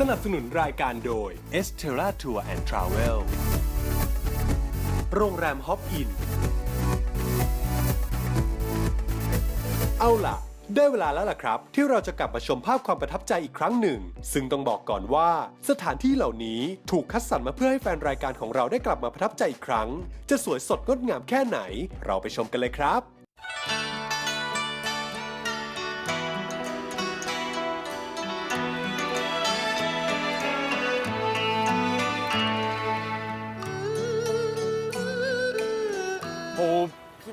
สนับสนุนรายการโดย e s t e r a Tour and Travel โรงแรมฮอปอิน เอาล่ะ ได้เวลาแล้วล่ะครับ ที่เราจะกลับมาชมภาพความประทับใจอีกครั้งหนึ่ง ซึ่งต้องบอกก่อนว่า สถานที่เหล่านี้ถูกคัดสรรมาเพื่อให้แฟนรายการของเราได้กลับมาประทับใจอีกครั้ง จะสวยสดงดงามแค่ไหน เราไปชมกันเลยครับ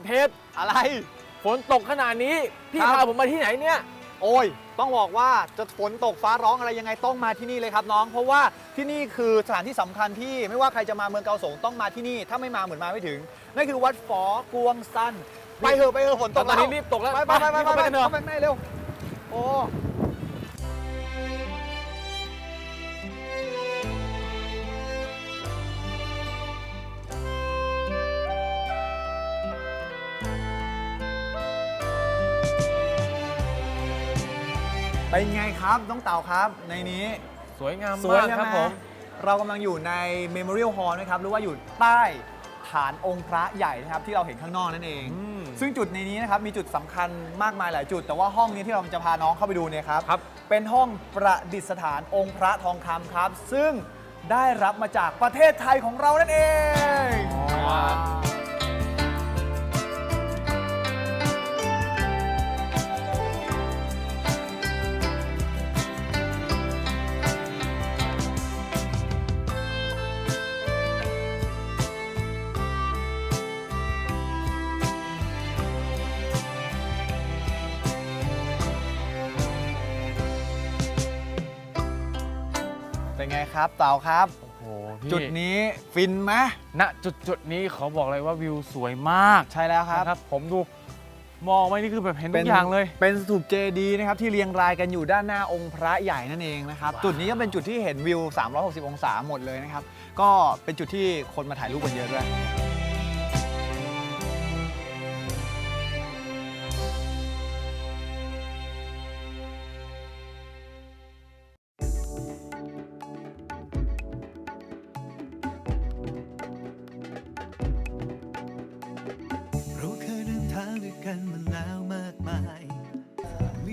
เพชรอะไร ฝนตกขนาดนี้ พี่ครับ พาผมมาที่ไหนเนี่ย โอ้ย ต้องบอกว่าจะฝนตกฟ้าร้องอะไรยังไงต้องมาที่นี่เลยครับน้อง เพราะว่าที่นี่คือสถานที่สำคัญที่ไม่ว่าใครจะมาเมืองเกาสงต้องมาที่นี่ ถ้าไม่มาเหมือนมาไม่ถึง นั่นคือวัดฝอกวงซันไปเถอะไปเถอะฝนตกตอนนี้แล้วรีบตกแล้วไปไปไปไปไปไปกันเถอะเข้าไปข้างในเร็วโอ้ เป็นไงครับน้องเต่าครับในนี้สวยงามสวยมากใช่ครับไหมผม เรากำลังอยู่ใน Memorial Hall นะครับหรือว่าอยู่ใต้ฐานองค์พระใหญ่นะครับที่เราเห็นข้างนอกนั่นเอง อืม ซึ่งจุดในนี้นะครับมีจุดสำคัญมากมายหลายจุด แต่ว่าห้องนี้ที่เราจะพาน้องเข้าไปดูเนี่ยครับ ครับ เป็นห้องประดิษฐานองค์พระทองคำครับ ซึ่งได้รับมาจากประเทศไทยของเรานั่นเองว้าว ครับเต่าครับ โอ้โหพี่จุดนี้ฟินไหมณจุดจุดนี้ขอบอกเลยว่าวิวสวยมากใช่แล้วครับ นะครับ ผมดูมองไปนี่คือแบบเห็นทุกอย่างเลย เป็นสถูปเจดีย์นะครับที่เรียงรายกันอยู่ด้านหน้าองค์พระใหญ่นั่นเองนะครับ ว้าว จุดนี้ก็เป็นจุดที่เห็นวิว 360 องศาหมดเลยนะครับ ก็เป็นจุดที่คนมาถ่ายรูปกันเยอะด้วย กันมาแล้วมากมาย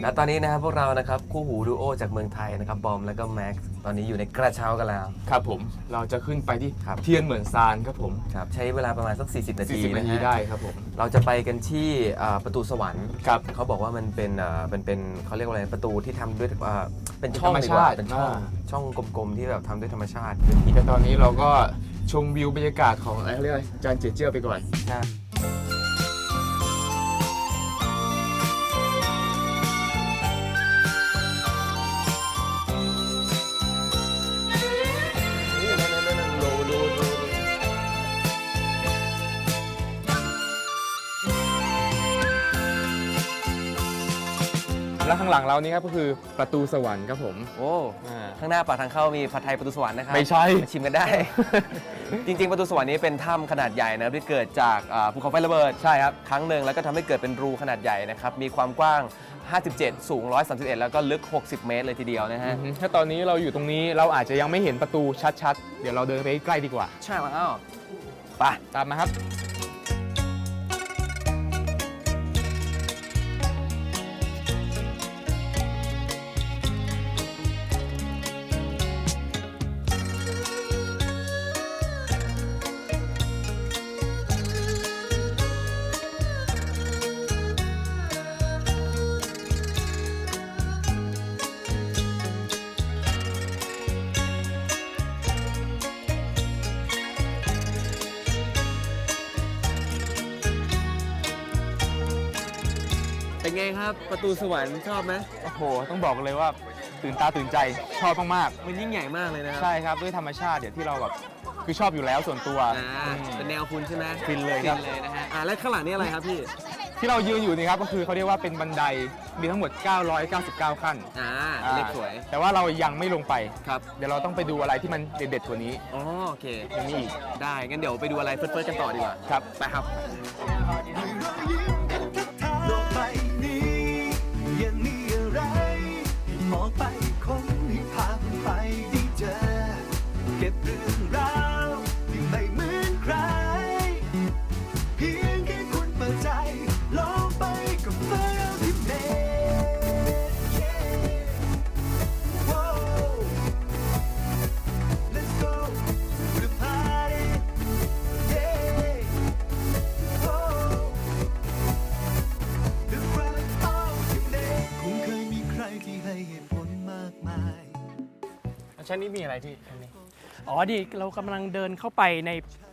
และตอนนี้นะครับพวกเรานะครับคู่หูดูโอจากเมืองไทยนะครับบอมแล้วก็แม็กซ์ตอนนี้อยู่ในกระเช้ากันแล้ว ครับผมเราจะขึ้นไปที่ครับ เทียนเหมือนซานครับผมครับใช้เวลาประมาณสัก 40 นาที40นานะทีฮะได้ครับผมเราจะไปกันที่อ่าประตูสวรรค์ ครับ เขาบอกว่ามันเป็นอ่าเป็นเป็นเขาเรียกว่าอะไรประตูที่ทำด้วยอ่าเป็นช่องธรรมดีกว่าชาติเป็นช่องอ่า ช่องกลมๆที่แบบทำด้วยธรรมชาติ แต่ตอนนี้เราก็ชมวิวบรรยากาศของอะไรเขาเรียกอะไรจานเจียเจี้ยวไปก่อน แล้วข้างหลังเรานี่ครับก็คือประตูสวรรค์ครับผม โอ้อ่า ข้างหน้าปากทางเข้ามีผัดไทยประตูสวรรค์นะครับไม่ใช่าชิมกันได้ จริง ๆ ประตูสวรรค์นี้เป็นถ้ำขนาดใหญ่นะครับที่เกิดจากอ่าภูเขาไฟระเบิดใช่ครับครั้งหนึ่งแล้วก็ทำให้เกิดเป็นรูขนาดใหญ่นะครับมีความกว้าง 57 สูง 131 แล้วก็ลึก 60 เมตรเลยทีเดียวนะฮะ อือฮึถ้าตอนนี้เราอยู่ตรงนี้เราอาจจะยังไม่เห็นประตูชัดๆ เดี๋ยวเราเดินไปใกล้ดีกว่า ใช่แล้วไป ตามมาครับ ไงครับ ประตูสวรรค์ชอบไหมโอ้โห ต้องบอกเลยว่าตื่นตาตื่นใจชอบมากมันยิ่งใหญ่มากเลยนะคๆรัใช่ครับด้วยธรรมชาติเดี๋ยวที่เราแบบคือชอบอยู่แล้วส่วนตัวอ่าอืม เป็นแนวคุณใช่ไหมฟินเลยครับ ฟินเลยนะฮะอ่าแล้วข้างหลังนี่อะไรครับพี่ที่เรายืนอยู่นี่ครับก็คือเขาเรียกว่าเป็นบันไดมีทั้งหมด 999 ขั้นอ่าอ่าเล็กสวยแต่ว่าเรายังไม่ลงไป ครับเดี๋ยวเราต้องไปดูอะไรที่มันเด็ดๆกว่านี้อ๋อโอเค ยังมีอีกได้งั้นเดี๋ยวไปดูอะไรเฟิร์สๆกันต่อดีกว่า ครับไปครับโล ชั้นนี้มีอะไรพี่ชั้นนี้อ๋อดีเรากำลังเดินเข้าไปใน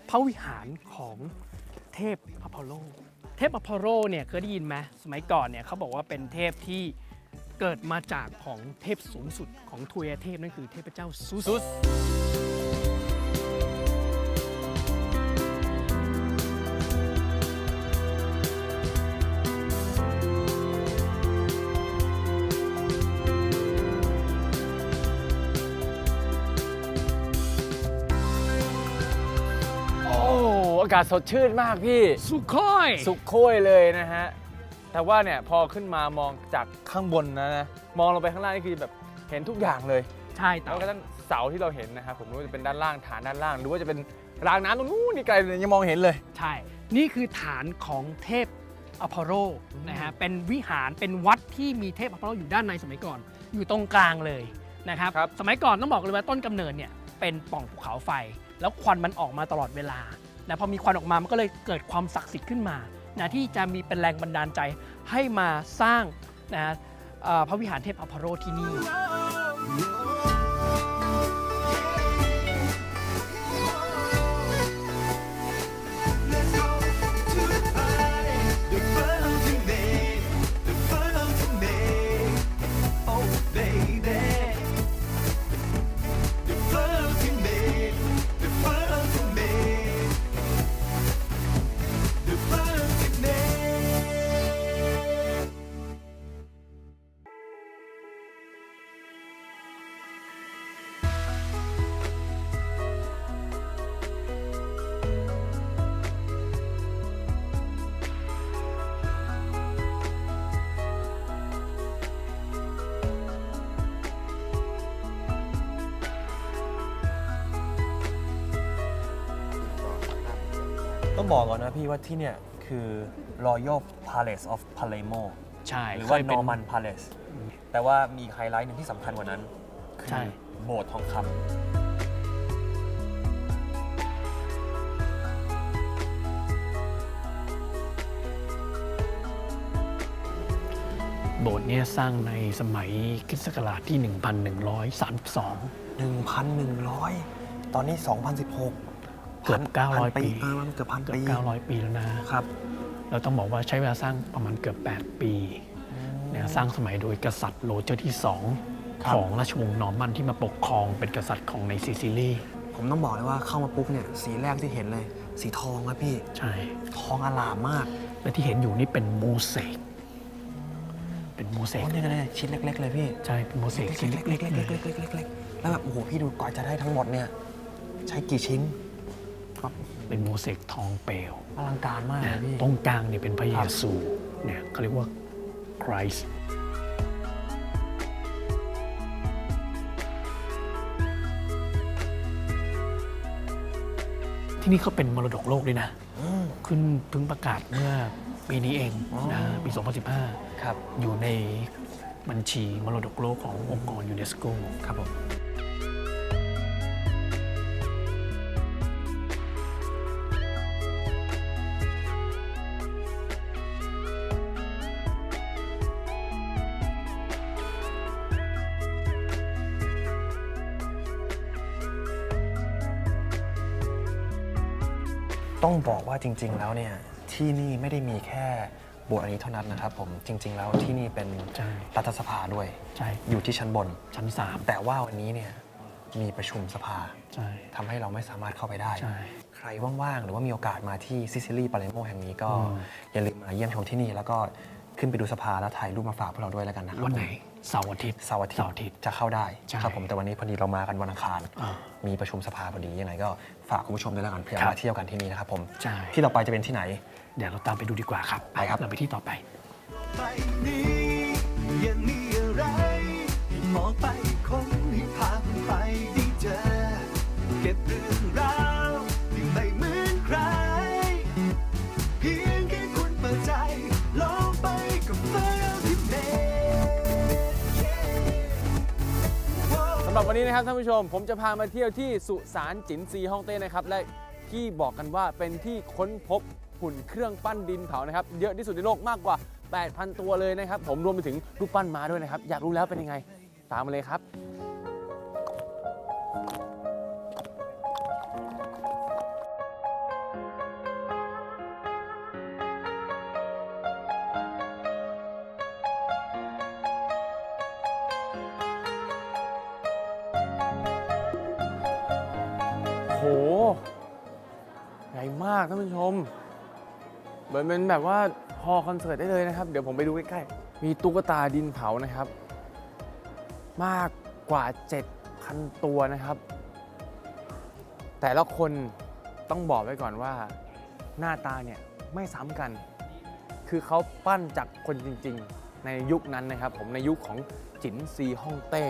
พระวิหารของเทพอพอลโล เทพอพอลโลเนี่ยเคยได้ยินไหมสมัยก่อนเนี่ยเขาบอกว่าเป็นเทพที่เกิดมาจากของเทพสูงสุดของทวยเทพนั่นคือเทพเจ้าซูสโกาศสดชื่นมากพี่ สุโคอยสุขโค้ยเลยนะฮะ แต่ว่าเนี่ยพอขึ้นมามองจากข้างบนนะนะ มองลงไปข้างล่างนี่คือแบบเห็นทุกอย่างเลย ใช่แล้เต่าวก็ทั้งเสาที่เราเห็นนะครับผมไม่ว่าจะเป็นด้านล่างฐานด้านล่าง หรือว่าจะเป็นรางน้ำตรงนู้นนี่ไกลเลยยังมองเห็นเลย ใช่ นี่คือฐานของเทพอพอลโลนะฮะ เป็นวิหารเป็นวัดที่มีเทพอพอลโลอยู่ด้านในสมัยก่อน อยู่ตรงกลางเลยนะครับ ครับ สมัยก่อนต้องบอกเลยว่าต้นกำเนิดเนี่ยเป็นปล่องภูเขาไฟ แล้วควันมันออกมาตลอดเวลา นะพอมีควันออกมามันก็เลยเกิดความศักดิ์สิทธิ์ขึ้นมานะที่จะมีเป็นแรงบันดาลใจให้มาสร้างนะพระวิหารเทพอพาโรที่นี่ ต้องบอกก่อนนะพี่ว่าที่เนี่ยคือ Royal Palace of Palermo ใช่หรือว่า เคยเป็น Norman Palace แต่ว่ามีไฮไลท์หนึ่งที่สำคัญกว่านั้น คืใช่โบสถ์ทองคำโบสถ์เนี่ยสร้างในสมัยคริสต์ศักราชที่ 1132 1,100 ตอนนี้ 2016 เกือบพัน900ปีเออมันเกือบพันเกือปีบ900 ปีแล้วนะครับ เราต้องบอกว่าใช้เวลาสร้างประมาณเกือบ 8 ปีนะสร้างสมัยโดยกษัตริย์โรเจอร์ที่2ครับของราชวงศ์นอร์มันที่มาปกครองเป็นกษัตริย์ของในซิซิลีผมต้องบอกเลยว่าเข้ามาปุ๊บเนี่ยสีแรกที่เห็นเลย สีทองครับพี่ใช่ทองอลามมาก และที่เห็นอยู่นี่เป็นโมเสกเป็นโมเสโอ้กเนี่ยเนี่ยชิ้นเล็ก ๆ เลยพี่ใช่เป็นโมเสกชิ้นเล็กๆเลยๆๆๆๆๆแล้วแบบโอ้โหพี่ดูกว่าจะได้ทั้งหมดเนี่ย ใช้กี่ชิ้น ครับ เป็นโมเสกทองเปลวอลังการมากเลยพี่ ตรงกลางเนี่ยเป็นพระเยซูเนี่ยเขาเรียกว่าคริสต์ที่นี่เขาเป็นมรดกโลกด้วยนะ ขึ้นเพิ่งประกาศเมื่อปีนี้เองนะปี 2015 ครับ อยู่ในบัญชีมรดกโลกขององค์กรยูเนสโกครับผม ต้องบอกว่าจริง ๆ แล้วเนี่ยที่นี่ไม่ได้มีแค่โบสถ์อันนี้เท่านั้นนะครับผมจริง ๆ แล้วที่นี่เป็นใช่ รัฐสภาด้วยใช่อยู่ที่ชั้นบน ชั้น3แต่ว่าวันนี้เนี่ยมีประชุมสภาใช่ ทำให้เราไม่สามารถเข้าไปได้ ใช่ใครว่างๆ หรือว่ามีโอกาสมาที่ซิซิลีปาเลโมแห่งนี้ก็อืม อย่าลืมมาเยี่ยมชมที่นี่ แล้วก็ขึ้นไปดูสภาแล้วถ่ายรูปมาฝากพวกเราด้วยแล้วกันนะครับวันไหนเสาร์อาทิตย์ เสาร์อาทิตเสาร์ย์อาทิตย์จะเข้าได้ใช่ครับผมแต่วันนี้พอดีเรามากันวันอังคาร อ่ามีประชุมสภาพอดียังไงก็ ฝากคุณผู้ชมด้วยแล้วกันเผื่อครับ มาเที่ยวกันที่นี่นะครับผมใช่ ที่ต่อไปจะเป็นที่ไหน เดี๋ยวเราตามไปดูดีกว่าครับไปครับ เราไปที่ต่อไป ไปนี้ยังมีอะไรให้มองไปคงให้พามันไปได้เจอ เก็บเรื่องราว หรับวันนี้นะครับท่านผู้ชม ผมจะพามาเที่ยวที่สุสานจินซีฮ่องเต้นะครับและที่บอกกันว่าเป็นที่ค้นพบหุ่นเครื่องปั้นดินเผานะครับเยอะที่สุดในโลกมากกว่า 8,000 ตัวเลยนะครับ ผมรวมไปถึงรูปปั้นม้าด้วยนะครับ อยากรู้แล้วเป็นยังไง ตามมาเลยครับ ใหญ่มากท่านผู้ชม เหมือนเป็นแบบว่าฮอลล์คอนเสิร์ตได้เลยนะครับ เดี๋ยวผมไปดูใกล้ๆ มีตุ๊กตาดินเผานะครับ มากกว่า 7,000 ตัวนะครับ แต่ละคนต้องบอกไว้ก่อนว่าหน้าตาเนี่ยไม่ซ้ำกัน คือเขาปั้นจากคนจริงๆ ในยุคนั้นนะครับ ผมในยุคของจินซีฮ่องเต้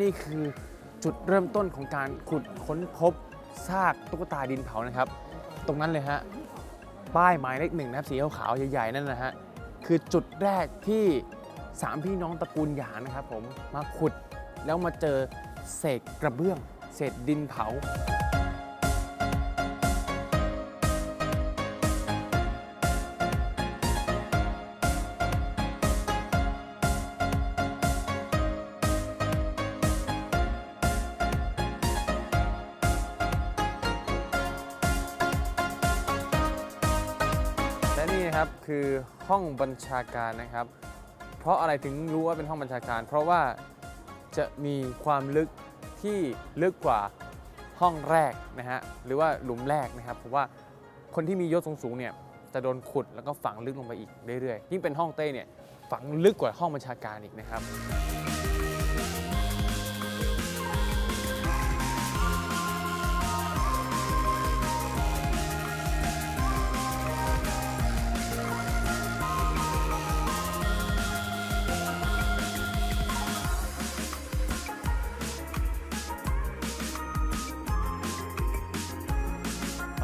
นี่คือจุดเริ่มต้นของการขุดค้นพบซากตุ๊กตาดินเผานะครับ ตรงนั้นเลยฮะป้ายหมายเลขหนึ่งนะครับสีขาวๆใหญ่ๆนั่นนะฮะคือจุดแรกที่สามพี่น้องตระกูลหยานะครับผมมาขุดแล้วมาเจอเศษกระเบื้อง เศษดินเผา นะครับคือห้องบัญชาการนะครับ เพราะอะไรถึงรู้ว่าเป็นห้องบัญชาการ เพราะว่าจะมีความลึกที่ลึกกว่าห้องแรกนะฮะหรือว่าหลุมแรกนะครับเพราะว่าคนที่มียศสูงๆเนี่ยจะโดนขุดแล้วก็ฝังลึกลงไปอีกเรื่อยๆยิ่งเป็นห้องเต้เนี่ยฝังลึกกว่าห้องบัญชาการอีกนะครับ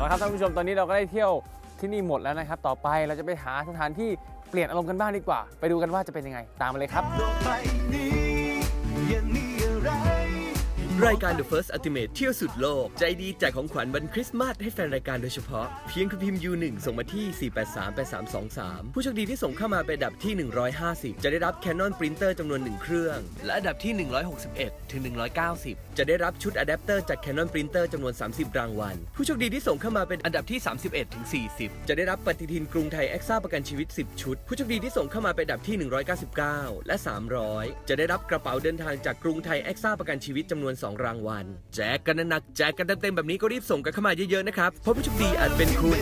เอาละครับท่านผู้ชมตอนนี้เราก็ได้เที่ยวที่นี่หมดแล้วนะครับ ต่อไปเราจะไปหาสถานที่เปลี่ยนอารมณ์กันบ้างดีกว่า ไปดูกันว่าจะเป็นยังไงตามมาเลยครับ โลกใบนี้ยังมีอะไรายการ The First Ultimate เที่ยวสุดโลก ใจดีแจกของขวัญวันคริสต์มาสให้แฟนรายการโดยเฉพาะ เพียงคุณพิมพ์ U1 ส่งมาที่ 4838323 ผู้โชคดีที่ส่งเข้ามาเป็นอันดับที่ 150 จะได้รับ Canon Printer จำนวน 1 เครื่อง และอันดับที่ 161 ถึง 190 จะได้รับชุดอะแดปเตอร์จาก Canon Printer จำนวน 30 รางวัล ผู้โชคดีที่ส่งเข้ามาเป็นอันดับที่ 31ถึง40 จะได้รับปฏิทินกรุงไทยแอคซ่าประกันชีวิต 10 ชุด ผู้โชคดีที่ส่งเข้ามาเป็นอันดับที่ 199 และ 300 จะได้รับกระเป๋าเดินทางจากกรุงไทยแอคซ่าประกันชีวิตจำนวน 2รางวัล แจกกันหนักแจกกันเต็มๆแบบนี้ก็รีบส่งกันเข้ามาเยอะๆนะครับเพราะผู้โชคดีอาจเป็นคุณ